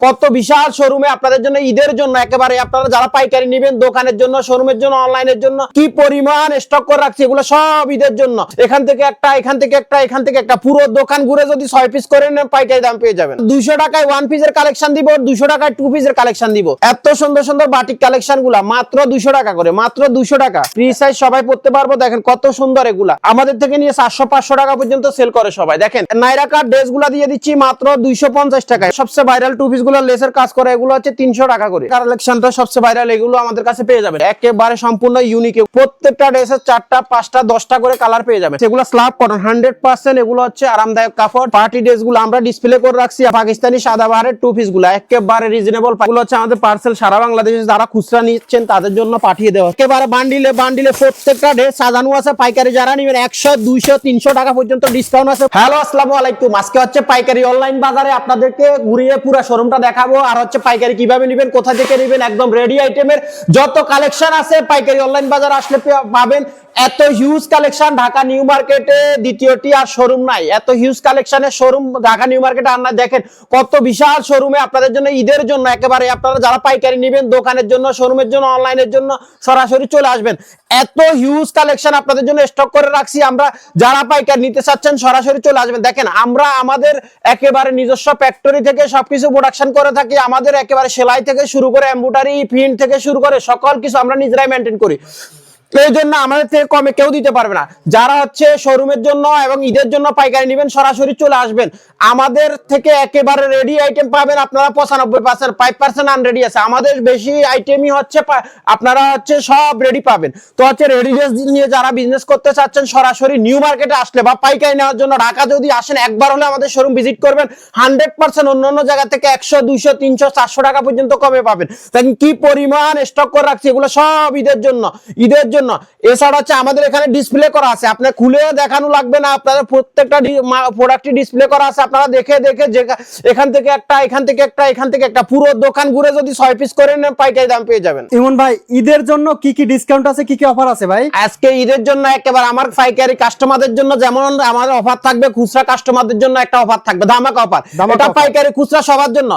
কত বিশাল শোরুমে আপনাদের জন্য ঈদের জন্য একেবারে আপনারা যারা পাইকারি নেবেন দোকানের জন্য, শোরুমের জন্য, অনলাইনের জন্য, কি পরিমাণ স্টক করে রাখছি এগুলো সব ঈদের জন্য। এখান থেকে একটা, এখান থেকে একটা, এখান থেকে একটা, পুরো দোকান ঘুরে যদি ছয় পিস করে নেন, পাইকারি দাম পেয়ে যাবেন। দুইশো টাকায় ওয়ান পিসের কালেকশন দিব, দুইশো টাকায় টু পিসের কালেকশন দিব। এত সুন্দর সুন্দর বাটিক কালেকশনগুলা, মাত্র দুইশো টাকা করে, মাত্র দুইশো টাকা। ফ্রি সাইজ সবাই পড়তে পারব, দেখেন কত সুন্দর এগুলা। আমাদের থেকে নিয়ে সাতশো পাঁচশো টাকা পর্যন্ত সেল করে সবাই। দেখেন, নাইরা কার ড্রেসগুলা দিয়ে দিচ্ছি মাত্র দুইশো পঞ্চাশ টাকায়। সবচেয়ে ভাইরাল টু পিস লেসের কাজ করে, এগুলো হচ্ছে তিনশো টাকা করে। কালেকশনটা সবচেয়ে ভাইরাল এগুলো আমাদের কাছে পেয়ে একেবারে সম্পূর্ণ ইউনিক প্রত্যেকটা ড্রেসের চারটা, পাঁচটা, দশটা করে কালার পেয়ে যাবেন। সেগুলো স্লাব কটন হান্ড্রেড পার্সেন্ট এগুলো হচ্ছে আরামদায়ক কাপড়। পার্টি ড্রেসগুলো আমরা ডিসপ্লে করে রাখছি পাকিস্তানি সাদা বাহারের টু পিসগুলো, একেবারে রিজনেবল এগুলো হচ্ছে আমাদের পার্সেল সারা বাংলাদেশে যারা খুচরা নিচ্ছেন, তাদের জন্য পাঠিয়ে দেওয়া। একেবারে বান্ডিলে বান্ডিলে প্রত্যেকটা ড্রেস সাজানো আছে, পাইকারি যারা নিবেন, একশো, দুইশো, তিনশো টাকা পর্যন্ত ডিসকাউন্ট আছে। হ্যালো আসসালামু আলাইকুম। আজকে হচ্ছে পাইকারি অনলাইন বাজারে আপনাদেরকে ঘুরিয়ে পুরো শোরুমটা দেখাবো আর হচ্ছে পাইকারি কীভাবে নিবেন, কোথা থেকে নিবেন, একদম রেডি আইটেমের যত কালেকশন আছে, পাইকারি অনলাইন বাজার আসলে পাবেন। এত হিউজ কালেকশন ঢাকা নিউ মার্কেটে দ্বিতীয়টি আর শোরুম নাই। এত হিউজ কালেকশনের শোরুম ঢাকা নিউ মার্কেটে আর না দেখেন কত বিশাল শোরুমে আপনাদের জন্য ঈদের জন্য একেবারে আপনারা যারা পাইকারি নেবেন, দোকানের জন্য শোরুমের জন্য অনলাইনের জন্য সরাসরি চলে আসবেন। এত হিউজ কালেকশন আপনাদের জন্য স্টক করে রাখছি। আমরা যারা পাইকারি নিতে চাচ্ছেন সরাসরি চলে আসবেন। দেখেন আমরা আমাদের একেবারে নিজস্ব ফ্যাক্টরি থেকে সবকিছু প্রোডাকশন করে থাকি, আমাদের একেবারে সেলাই থেকে শুরু করে এম্বুটারি প্রিন্ট থেকে শুরু করে সকল কিছু আমরা নিজেরাই মেনটেন করি। এই জন্য আমাদের থেকে কমে কেউ দিতে পারবে না। যারা হচ্ছে শোরুমের জন্য এবং ঈদের জন্য পাইকারি নেবেন, সরাসরি চলে আসবেন। আমাদের থেকে একেবারে রেডি আইটেম পাবেন আপনারা পঁচানব্বই পার্সেন্ট ফাইভ পার্সেন্ট আনরেডি আছে। আমাদের বেশি আইটেমই হচ্ছে আপনারা হচ্ছে সব রেডি পাবেন। তো হচ্ছে রেডি ড্রেস নিয়ে যারা বিজনেস করতে চাচ্ছেন, সরাসরি নিউ মার্কেটে আসলে বা পাইকারি নেওয়ার জন্য ঢাকা যদি আসেন, একবার হলে আমাদের শোরুম ভিজিট করবেন। হান্ড্রেড পার্সেন্ট অন্য অন্য জায়গা থেকে একশো, দুইশো, তিনশো, চারশো টাকা পর্যন্ত কমে পাবেন। কি পরিমাণ স্টক করে রাখছি, এগুলো সব ঈদের জন্য। ঈদের জন্য। এছাড়া হচ্ছে আমাদের এখানে ডিসপ্লে করা আছে। আপনার খুলে দেখানো লাগবে না। আপনাদের প্রত্যেকটা প্রোডাক্টই ডিসপ্লে করা আছে। আপনারা দেখে দেখে যে- এখান থেকে একটা এখান থেকে একটা এখান থেকে একটা। পুরো দোকান ঘুরে যদি ছয় পিস করে নেন পাইকারি দাম পেয়ে যাবেন। ইমন ভাই ঈদের জন্য কি কি ডিসকাউন্ট আছে কি কি অফার আছে ভাই? আজকে ঈদের জন্য একেবারে আমার পাইকারি কাস্টমারদের জন্য যেমন আমাদের অফার থাকবে খুচরা কাস্টমারদের জন্য একটা অফার থাকবে। ধামাকা অফার এটা পাইকারি খুচরা সবার জন্য।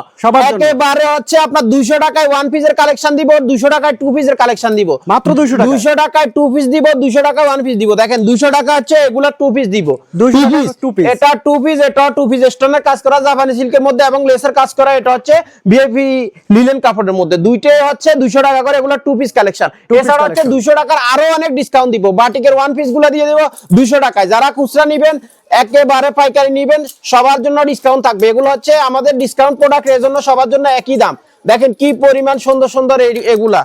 একেবারে হচ্ছে আপনার দুইশো টাকায় ওয়ান পিসের কালেকশন দিব দুইশো টাকায় টু পিসের কালেকশন দিব। মাত্র 200 টাকা? টাকায় টু পিস দিব দুইশো টাকায় ওয়ান পিস দিব। দেখেন দুইশো টাকা হচ্ছে এগুলা টু পিস দিব। 200 Two টাকা piece। এটা টু পিস এটা টু পিস স্টোনের কাজ করা জাপানি সিল্কের মধ্যে এবং লেসের কাজ করা এটা হচ্ছে বিএপি লিলেন কাপড়ের মধ্যে। দুইটাই হচ্ছে দুইশো টাকা করে এগুলো টু পিস কালেকশন এছাড়া হচ্ছে। দুইশো টাকার আরও অনেক ডিসকাউন্ট দিব। বাটিকের ওয়ান পিসগুলো দিয়ে দেবো দুইশো টাকায়। যারা খুচরা নিবেন একেবারে পাইকারি নিবেন সবার জন্য ডিসকাউন্ট থাকবে। এগুলো হচ্ছে আমাদের ডিসকাউন্ট প্রোডাক্টের জন্য সবার জন্য একই দাম। দেখেন কি পরিমাণ সুন্দর সুন্দর এগুলা।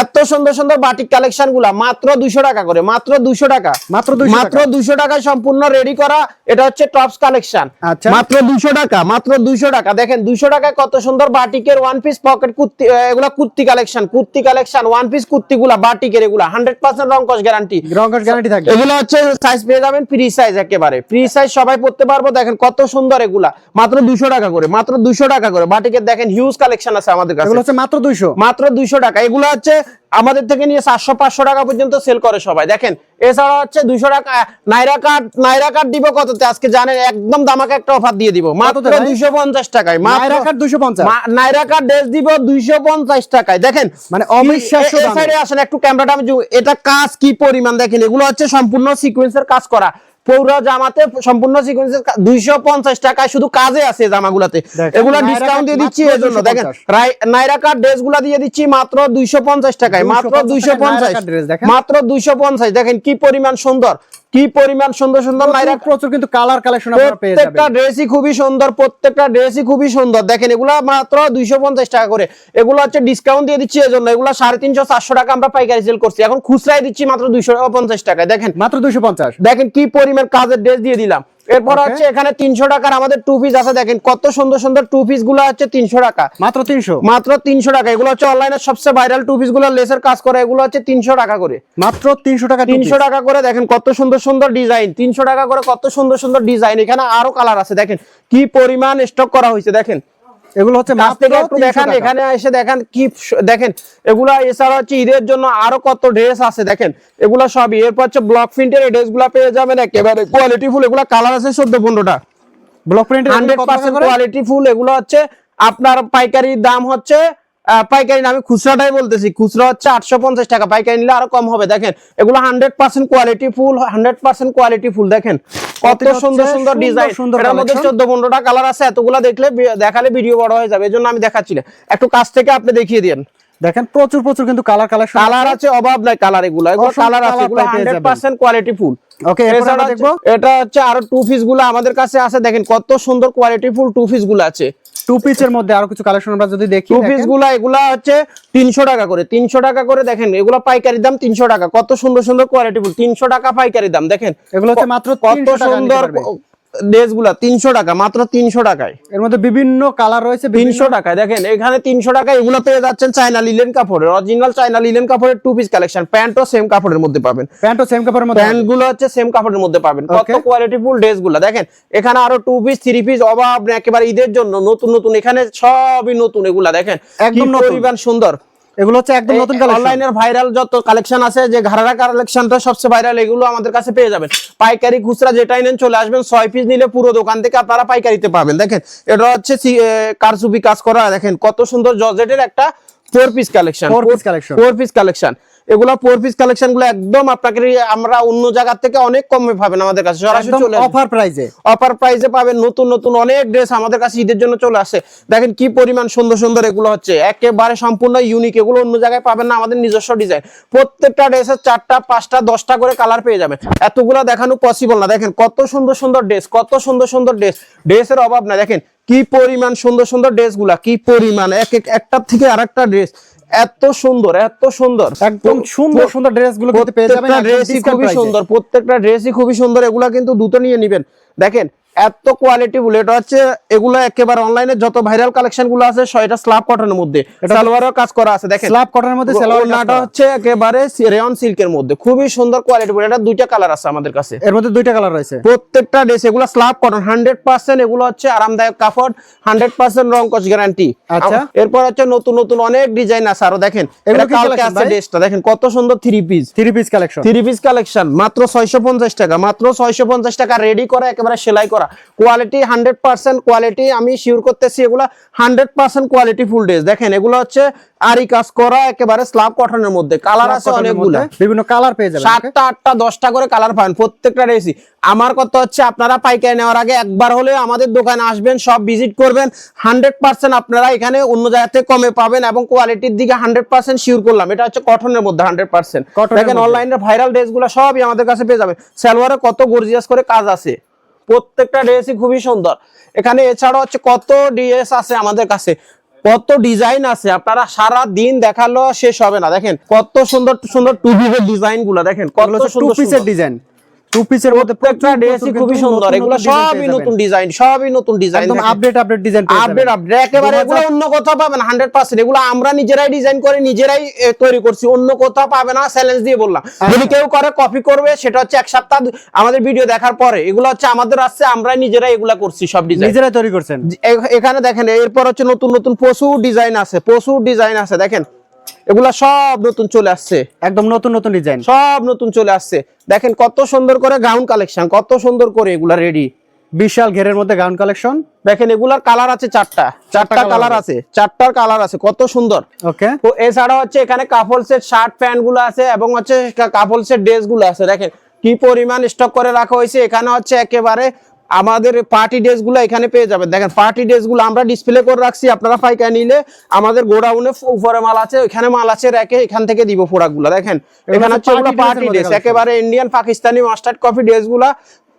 এত সুন্দর সুন্দর বাটিক কালেকশনগুলা মাত্র দুশো টাকা করে মাত্র দুশো টাকা। মাত্র 200 মাত্র টাকা। টাকায় সম্পূর্ণ রেডি করা এটা হচ্ছে টপস কালেকশন আচ্ছা। মাত্র দুইশো টাকা মাত্র দুইশো টাকা। দেখেন দুইশো টাকায় কত সুন্দর বাটিকের ওয়ান পিস পকেট কুর্তি এগুলা kurti collection kurti collection one piece kurti গুলা বাটিকের এগুলা হান্ড্রেড পার্সেন্ট রঙ্কশ গ্যারান্টি রঙ্কশ গ্যারান্টি থাকবে। এগুলো হচ্ছে সাইজ পেয়ে যাবেন ফ্রি সাইজ একেবারে। ফ্রি সাইজ সবাই পড়তে পারব দেখেন কত সুন্দর এগুলা। মাত্র দুশো টাকা করে মাত্র দুশো টাকা করে। বাটিকের দেখেন হিউজ কালেকশন আছে আমাদের কাছে। হচ্ছে মাত্র দুশো মাত্র দুশো টাকা। এগুলো হচ্ছে আমাদের থেকে নিয়ে চারশো পাঁচশো টাকা পর্যন্ত সেল করে সবাই। দেখেন এছাড়া হচ্ছে দুইশো টাকা নাইরা কার্ড নাইরা কার্ড দিব কততে? আজকে জানেন একদম দামাকে একটা অফার দিয়ে দিব। মাত্র? দুইশো পঞ্চাশ টাকায় নাইরা কার্ড 250 মা- নাইরা কার্ড ড্রেস দিব দুইশো পঞ্চাশ টাকায়। দেখেন মানে অবিশ্বাস্য সাইডে আসেন একটু ক্যামেরাটা আমি এটা কাজ কি পরিমাণ? দেখেন এগুলো হচ্ছে সম্পূর্ণ সিকোয়েন্সের কাজ করা। পৌরা জামাতে সম্পূর্ণ সিকোয়েন্সের দুইশো পঞ্চাশ টাকায় শুধু কাজে আছে জামাগুলাতে। এগুলা ডিসকাউন্ট দিয়ে দিচ্ছি মাত্র এর জন্য দেখেন নাইরা কার্ড ড্রেসগুলা দিয়ে দিচ্ছি মাত্র দুইশো পঞ্চাশ টাকায়। মাত্র 250 দুইশো পঞ্চাশ। নাইরা কাট dress দেখেন। মাত্র দুইশো পঞ্চাশ। দেখেন কি পরিমাণ সুন্দর। কি পরিমাণ সুন্দর সুন্দর নাইরা প্রচুর কিন্তু কালার কালেকশন আপনারা পেয়ে প্রত্যেকটা যাবেন ড্রেসই খুবই সুন্দর প্রত্যেকটা ড্রেসই খুবই সুন্দর। দেখেন এগুলা মাত্র দুইশো পঞ্চাশ টাকা করে। এগুলো হচ্ছে ডিসকাউন্ট দিয়ে দিচ্ছি এজন্য। এগুলো সাড়ে তিনশো চারশো টাকা আমরা পাইকারি সেল করছি। এখন খুচরাই দিচ্ছি মাত্র দুইশো পঞ্চাশ টাকায়। দেখেন মাত্র 250 দেখেন কি পরিমাণ কাজের ড্রেস দিয়ে দিলাম। এরপর হচ্ছে এখানে তিনশো টাকার আমাদের টু পিস আছে দেখেন কত সুন্দর সুন্দর টু পিসগুলো হচ্ছে তিনশো টাকা। মাত্র 300 মাত্র তিনশো টাকা। এগুলো হচ্ছে অনলাইনে সবচেয়ে ভাইরাল টু পিসগুলো লেসের কাজ করে এগুলো হচ্ছে তিনশো টাকা করে। মাত্র 300 টাকা তিনশো টাকা করে দেখেন কত সুন্দর সুন্দর ডিজাইন তিনশো টাকা করে কত সুন্দর সুন্দর ডিজাইন এখানে আরও কালার আছে দেখেন কি পরিমাণ স্টক করা হয়েছে দেখেন। এগুলো হচ্ছে মাত্র থেকে একটু দেখান এখানে এসে দেখেন কি দেখেন এগুলা এছাড়া হচ্ছে ঈদের জন্য আরও কত ড্রেস আছে দেখেন। এগুলা সবই এরপর হচ্ছে ব্লক প্রিন্টের পেয়ে যাবেন একেবারে কোয়ালিটি ফুল এগুলা কালার আছে চোদ্দ পনেরোটা। ব্লক প্রিন্টের হান্ড্রেড পার্সেন্ট কোয়ালিটি ফুল এগুলো হচ্ছে আপনার পাইকারি দাম হচ্ছে পাইকারি আমি খুচরাটাই বলতেছি খুচরা হচ্ছে আটশো পঞ্চাশ টাকা পাইকারি নিলে আরও কম হবে দেখেন। এগুলো hundred percent quality full hundred percent quality full দেখেন। কত সুন্দর সুন্দর ডিজাইন এটার মধ্যে collection। চোদ্দ পনেরোটা কালার আছে এতগুলা দেখলে দেখালে ভিডিও বড় হয়ে যাবে এজন্য আমি দেখাচ্ছি না। একটু কাছ থেকে আপনি দেখিয়ে দেন দেখেন প্রচুর প্রচুর কিন্তু কালার কালার কালার আছে অভাব নাই কালার এগুলো। এগুলো কালার আছে এগুলো পেয়ে হান্ড্রেড যাবেন। পার্সেন্ট কোয়ালিটি ফুল ওকে এরপর দেখব। এটা হচ্ছে আরও টু পিসগুলো আমাদের কাছে আছে দেখেন কত সুন্দর কোয়ালিটি ফুল টু পিসগুলো আছে। টু পিসের মধ্যে আরও কিছু কালেকশন আমরা যদি দেখি টু পিসগুলা এগুলা হচ্ছে তিনশো টাকা করে তিনশো টাকা করে দেখেন এগুলা পাইকারি দাম তিনশো টাকা। কত সুন্দর সুন্দর কোয়ালিটি তিনশো টাকা পাইকারি দাম দেখেন। এগুলো হচ্ছে মাত্র কত 300 সুন্দর পারবে। ড্রেসগুলা তিনশো টাকা মাত্র তিনশো টাকায়। এর মধ্যে বিভিন্ন কালার রয়েছে তিনশো টাকায়। দেখেন এখানে তিনশো টাকা এগুলো পেয়ে যাচ্ছেন চায়না লিলেন কাপড়ের অরিজিনাল চায়না লিলেন কাপড়ের টু পিস কালেকশন প্যান্টও সেম কাপড়ের মধ্যে পাবেন। প্যান্ট ও সেম কাপড়ের মধ্যে প্যান্টগুলো হচ্ছে সেম কাপড়ের মধ্যে পাবেন। কত. কোয়ালিটি ফুল ড্রেসগুলো দেখেন এখানে আরও টু পিস থ্রি পিস অভাব একেবারে ঈদের জন্য নতুন নতুন এখানে সবই নতুন এগুলা। দেখেন একদম নতুন। পরিমাণ সুন্দর। এগুলো হচ্ছে একদম নতুন কালেকশন অনলাইনের ভাইরাল যত কালেকশন আছে যে ঘাড়া কালেকশনটা সবচেয়ে ভাইরাল এগুলো আমাদের কাছে পেয়ে যাবেন। পাইকারি খুচরা যেটাই নেন চলে আসবেন ছয় পিস নিলে পুরো দোকান থেকে আপনারা পাইকারিতে পাবেন। দেখেন এটা হচ্ছে কারচুপি কাজ করা দেখেন কত সুন্দর জর্জেটের একটা four piece collection four piece collection four piece collection এগুলো ফোর পিস কালেকশনগুলো একদম আপনাকে আমরা অন্য জায়গা থেকে অনেক কমে পাবেন আমাদের কাছে। সরাসরি চলে অফার প্রাইজে অফার প্রাইসে পাবেন নতুন নতুন অনেক ড্রেস আমাদের কাছে ঈদের জন্য চলে আসে। দেখেন কি পরিমাণ সুন্দর সুন্দর এগুলো হচ্ছে। একেবারে সম্পূর্ণ ইউনিক এগুলো অন্য জায়গায় পাবেন না আমাদের নিজস্ব ডিজাইন প্রত্যেকটা ড্রেসের চারটা পাঁচটা দশটা করে কালার পেয়ে যাবেন। এতগুলো দেখানো পসিবল না। দেখেন কত সুন্দর সুন্দর ড্রেস কত সুন্দর সুন্দর ড্রেস ড্রেসের অভাব না দেখেন কি পরিমাণ সুন্দর সুন্দর ড্রেসগুলা কি পরিমাণ। এক এক একটার থেকে আরেকটা ড্রেস এত সুন্দর এত সুন্দর। একদম সুন্দর সুন্দর ড্রেসগুলো কিন্তু পেয়ে যাবেন ড্রেসই খুবই সুন্দর প্রত্যেকটা ড্রেসই খুবই সুন্দর এগুলা কিন্তু দুটো নিয়ে নিবেন। দেখেন এত কোয়ালিটি এটা হচ্ছে এগুলো একেবারে অনলাইনে যত ভাইরাল কালেকশনগুলো আছে স- এটা স্ল্যাব কটনের মধ্যে। সালোয়ারও কাজ করা আছে দেখেন। স্ল্যাব কটনের মধ্যে সেলোয়ার ওড়নাটা হচ্ছে একেবারে রেয়ন সিল্কের মধ্যে। খুবই সুন্দর কোয়ালিটি ফুল এটা দুইটা কালার আছে আমাদের কাছে। এর মধ্যে দুইটা কালার রয়েছে। প্রত্যেকটা ড্রেস এগুলো স্ল্যাব কটন হান্ড্রেড পার্সেন্ট এগুলো হচ্ছে আরামদায়ক কাপড় হান্ড্রেড পার্সেন্ট রং কচ গ্যারান্টি আচ্ছা। এরপর হচ্ছে নতুন নতুন অনেক ডিজাইন আছে। আরও দেখেন এটা কালকে আছে ড্রেসটা দেখেন কত সুন্দর three piece three piece collection three piece collection মাত্র ছয়শো পঞ্চাশ টাকা মাত্র ছয়শো পঞ্চাশ টাকা রেডি করা একেবারে সেলাই করা। কোয়ালিটি হান্ড্রেড পার্সেন্ট কোয়ালিটি আমি শিওর করতেছি এগুলা hundred percent quality full dress দেখেন এগুলো হচ্ছে আরি কাজ করা একেবারে স্লাব কটনের মধ্যে। কালার আছে অনেকগুলো। বিভিন্ন কালার পেয়ে যাবেন সাতটা আটটা দশটা করে কালার পাবেন। প্রত্যেকটা রেসি আমার কথা হচ্ছে আপনারা পাইকারি নেওয়ার আগে একবার হলে আমাদের দোকানে আসবেন সব ভিজিট করবেন। হান্ড্রেড পার্সেন্ট আপনারা এখানে অন্য জায়গা থেকে কমে পাবেন এবং কোয়ালিটির দিকে হান্ড্রেড পার্সেন্ট শিওর করলাম। এটা হচ্ছে কটনের মধ্যে হান্ড্রেড পার্সেন্ট দেখেন। অনলাইনের ভাইরাল ড্রেসগুলো সবই আমাদের কাছে পেয়ে যাবেন। সালোয়ারে কত গর্জিয়াস করে কাজ আছে। প্রত্যেকটা ড্রেসই খুবই সুন্দর। এখানে এছাড়া হচ্ছে কত ড্রেস আছে আমাদের কাছে। কত ডিজাইন আছে। আপনারা সারা দিন দেখাল শেষ হবে না। দেখেন কত সুন্দর সুন্দর টু পিসের ডিজাইনগুলো। দেখেন কত পিসের সুন্দর। ডিজাইন টু পিসের মধ্যে প্রত্যেকটা ড্রেসই খুবই সুন্দর এগুলো সবই নতুন ডিজাইন সবই নতুন ডিজাইন একদম update update design update update একেবারে এগুলো অন্য কোথাও পাবেন হান্ড্রেড পার্সেন্ট এগুলো আমরা নিজেরাই ডিজাইন করে নিজেরাই তৈরি করছি। অন্য কোথাও পাবে না চ্যালেঞ্জ দিয়ে বললাম। যদি কেউ করে কপি করবে সেটা হচ্ছে এক সপ্তাহ আমাদের ভিডিও দেখার পরে। এগুলো হচ্ছে আমাদের আসছে আমরা নিজেরাই এগুলা করছি সব ডিজাইন নিজেরাই তৈরি করছেন? এখানে দেখেন এরপর হচ্ছে নতুন নতুন প্রচুর ডিজাইন আছে প্রচুর ডিজাইন আছে দেখেন। এগুলা সব নতুন চলে আসছে। একদম নতুন নতুন ডিজাইন। সব নতুন চলে আসছে। দেখেন কত সুন্দর করে গাউন কালেকশন কত সুন্দর করে এগুলা রেডি বিশাল ঘেরের মধ্যে গাউন কালেকশন দেখেন এগুলার কালার আছে চারটা। চারটা কালার আছে। চারটার কালার আছে কত সুন্দর। ওকে তো এছাড়া হচ্ছে এখানে কাপল সেট শার্ট প্যান্টগুলো আছে এবং হচ্ছে কাপল সেট ড্রেসগুলো আছে। দেখেন কি পরিমাণ স্টক করে রাখা হয়েছে। এখানে হচ্ছে একেবারে আমাদের পার্টি ড্রেসগুলো এখানে পেয়ে যাবেন দেখেন পার্টি ড্রেসগুলো আমরা ডিসপ্লে করে রাখছি আপনারা পাইকারি নিলে আমাদের গোডাউনে উপরে মাল আছে ওইখানে মাল আছে রেখে এখান থেকে দিব প্রোডাক্টগুলো। দেখেন এখানে হচ্ছে পার্টি ড্রেস একেবারে ইন্ডিয়ান পাকিস্তানি মাস্টার্ড কফি ড্রেসগুলা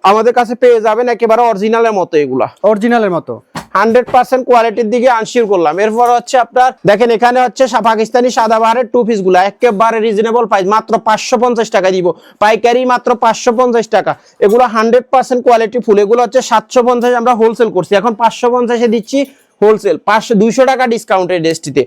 আমাদের কাছে পেয়ে যাবেন একেবারে অরিজিনালের মতো এগুলা। অরিজিনালের মতো। হান্ড্রেড পার্সেন্ট কোয়ালিটির দিকে আনসিওর করলাম। এরপর হচ্ছে আপনার দেখেন এখানে হচ্ছে পাকিস্তানি সাদা বাহারের টু পিসগুলা একেবারে রিজনেবল প্রাইস মাত্র পাঁচশো পঞ্চাশ টাকা দিব। পাইকারি মাত্র পাঁচশো পঞ্চাশ টাকা। এগুলো হান্ড্রেড পার্সেন্ট কোয়ালিটি ফুল এগুলো হচ্ছে সাতশো পঞ্চাশ আমরা হোলসেল করছি। এখন পাঁচশো পঞ্চাশে দিচ্ছি হোলসেল পাঁচশো দুইশো টাকা ডিসকাউন্টের ড্রেসটিতে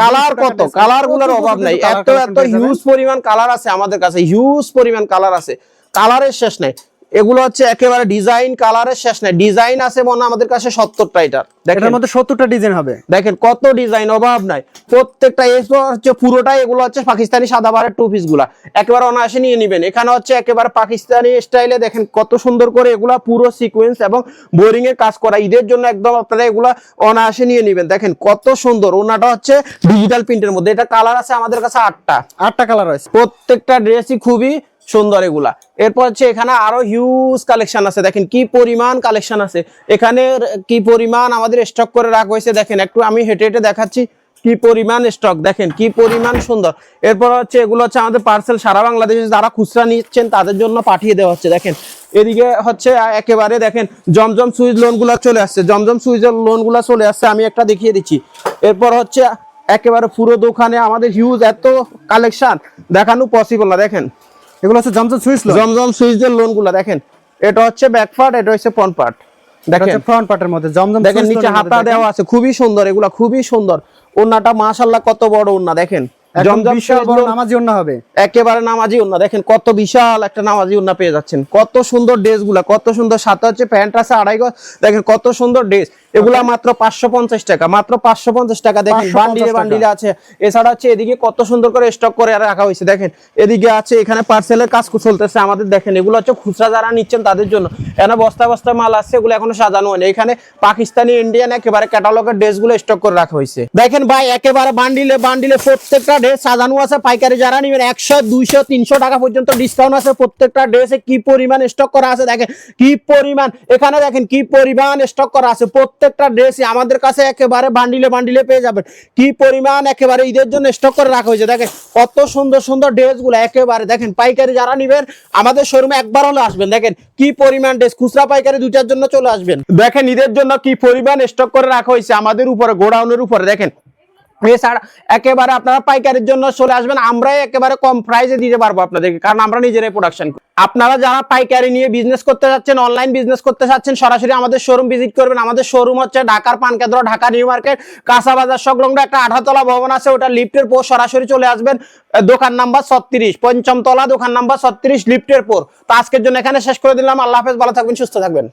কালার কত? কালারগুলোর অভাব নাই। এত এত হিউজ পরিমাণ কালার আছে আমাদের কাছে হিউজ পরিমাণ কালার আছে। কালারের শেষ নাই। এগুলো হচ্ছে একেবারে ডিজাইন কালারের শেষ নাই। ডিজাইন আছে মনে আমাদের কাছে সত্তরটা এটার দেখেন। এটার মধ্যে সত্তরটা ডিজাইন হবে। দেখেন কত ডিজাইন অভাব নাই। প্রত্যেকটা হচ্ছে পুরোটাই এগুলো হচ্ছে পাকিস্তানি সাদাবারের টু পিসগুলা। একেবারে অনায়াসে নিয়ে নিবেন। এখানে হচ্ছে একেবারে পাকিস্তানি স্টাইলে দেখেন কত সুন্দর করে এগুলা পুরো সিকোয়েন্স এবং বোরিং এর কাজ করা। ঈদের জন্য একদম আপনারা এগুলা অনায়াসে নিয়ে নিবেন। দেখেন কত সুন্দর। ওনাটা হচ্ছে ডিজিটাল প্রিন্টের মধ্যে। এটা কালার আছে আমাদের কাছে আটটা। আটটা কালার রয়েছে। প্রত্যেকটা ড্রেসই খুবই সুন্দর এগুলা। এরপর হচ্ছে এখানে আরও হিউজ কালেকশন আছে। দেখেন কি পরিমাণ কালেকশন আছে। এখানে কি পরিমাণ আমাদের স্টক করে রাখা হয়েছে, দেখেন একটু আমি হেঁটে হেঁটে দেখাচ্ছি কি পরিমাণ স্টক দেখেন কি পরিমাণ সুন্দর। এরপর হচ্ছে এগুলো হচ্ছে আমাদের পার্সেল সারা বাংলাদেশে যারা খুচরা নিচ্ছেন, তাদের জন্য পাঠিয়ে দেওয়া হচ্ছে। দেখেন, এদিকে হচ্ছে একেবারে দেখেন জমজম সুইচ লোনগুলা চলে আসছে। জমজম সুইচের লোনগুলা চলে আসছে, আমি একটা দেখিয়ে দিচ্ছি। এরপর হচ্ছে একেবারে পুরো দোকানে আমাদের হিউজ এত কালেকশন দেখানো পসিবল না। দেখেন এগুলো হচ্ছে জমজম সুইচ লো জমজম সুইচের লোনগুলা দেখেন এটা হচ্ছে ব্যাক পার্ট এটা হচ্ছে ফ্রন্ট পার্ট দেখেন। ফ্রন্ট পার্টের মধ্যে জমজম দেখেন নিচে হাতা দেওয়া আছে খুবই সুন্দর এগুলা খুবই সুন্দর। ওন্নাটা মাশাল্লাহ কত বড় ওন্না দেখেন। জমজম বিশাল বড় নামাজি হবে। একেবারে নামাজি উন্না দেখেন কত বিশাল একটা নামাজি উন্না পেয়ে যাচ্ছেন। কত সুন্দর ড্রেসগুলা কত সুন্দর সাথে হচ্ছে প্যান্ট আছে আড়াই গজ দেখেন কত সুন্দর ড্রেস। এগুলা মাত্র পাঁচশো পঞ্চাশ টাকা। মাত্র পাঁচশো পঞ্চাশ টাকা দেখেন বান্ডিলে বান্ডিলে আছে। এছাড়া হচ্ছে এদিকে কত সুন্দর করে স্টক করে রাখা হয়েছে। দেখেন এদিকে আছে এখানে পার্সেলের কাজ চলতেছে আমাদের। দেখেন এগুলো হচ্ছে খুচরা যারা নিচ্ছেন তাদের জন্য। এখানে বস্তা বস্তা মাল আছে এগুলো এখনও সাজানো হয়নি। এখানে পাকিস্তানি ইন্ডিয়ান একেবারে ক্যাটালগের ড্রেসগুলো স্টক করে রাখা হয়েছে। দেখেন ভাই একেবারে বান্ডিলে বান্ডিলে প্রত্যেকটা ড্রেস সাজানো আছে। পাইকারি যারা নিবেন একশো দুইশো তিনশো টাকা পর্যন্ত ডিসকাউন্ট আছে। প্রত্যেকটা ড্রেসে কি পরিমাণ স্টক করা আছে? দেখেন কি পরিমাণ এখানে দেখেন কি পরিমাণ স্টক করা আছে? প্রত্যেকটা ড্রেসই আমাদের কাছে একেবারে বান্ডিলে বান্ডিলে পেয়ে যাবেন। কি পরিমাণ একেবারে ঈদের জন্য স্টক করে রাখা হয়েছে, দেখেন কত সুন্দর সুন্দর ড্রেসগুলো একেবারে, দেখেন পাইকারি যারা নিবেন, আমাদের শোরুমে একবার হলে আসবেন, দেখেন কি পরিমাণ ড্রেস খুচরা পাইকারি দুটার জন্য চলে আসবেন। দেখেন ঈদের জন্য কি পরিমাণ স্টক করে রাখা হয়েছে আমাদের উপরে, গোডাউনের উপরে, দেখেন এছাড়া একেবারে আপনারা পাইকারির জন্য চলে আসবেন। আমরাই একেবারে কম প্রাইসে দিতে পারব আপনাদেরকে, কারণ আমরা নিজেরাই প্রোডাকশন আপনারা যারা পাইকারি নিয়ে বিজনেস করতে যাচ্ছেন অনলাইন বিজনেস করতে চাচ্ছেন সরাসরি আমাদের শোরুম ভিজিট করবেন। আমাদের শোরুম হচ্ছে ঢাকার পানকেন্দ্র ঢাকা নিউ মার্কেট, কাঁচা বাজার সংলগ্ন একটা আঠাতলা ভবন আছে। ওটা লিফটের পর সরাসরি চলে আসবেন। দোকান নাম্বার ছত্রিশ পঞ্চম তলা দোকান নাম্বার ছত্রিশ, লিফটের পর। তো আজকের জন্য এখানে শেষ করে দিলাম। আল্লাহ হাফেজ, ভালো থাকবেন, সুস্থ থাকবেন।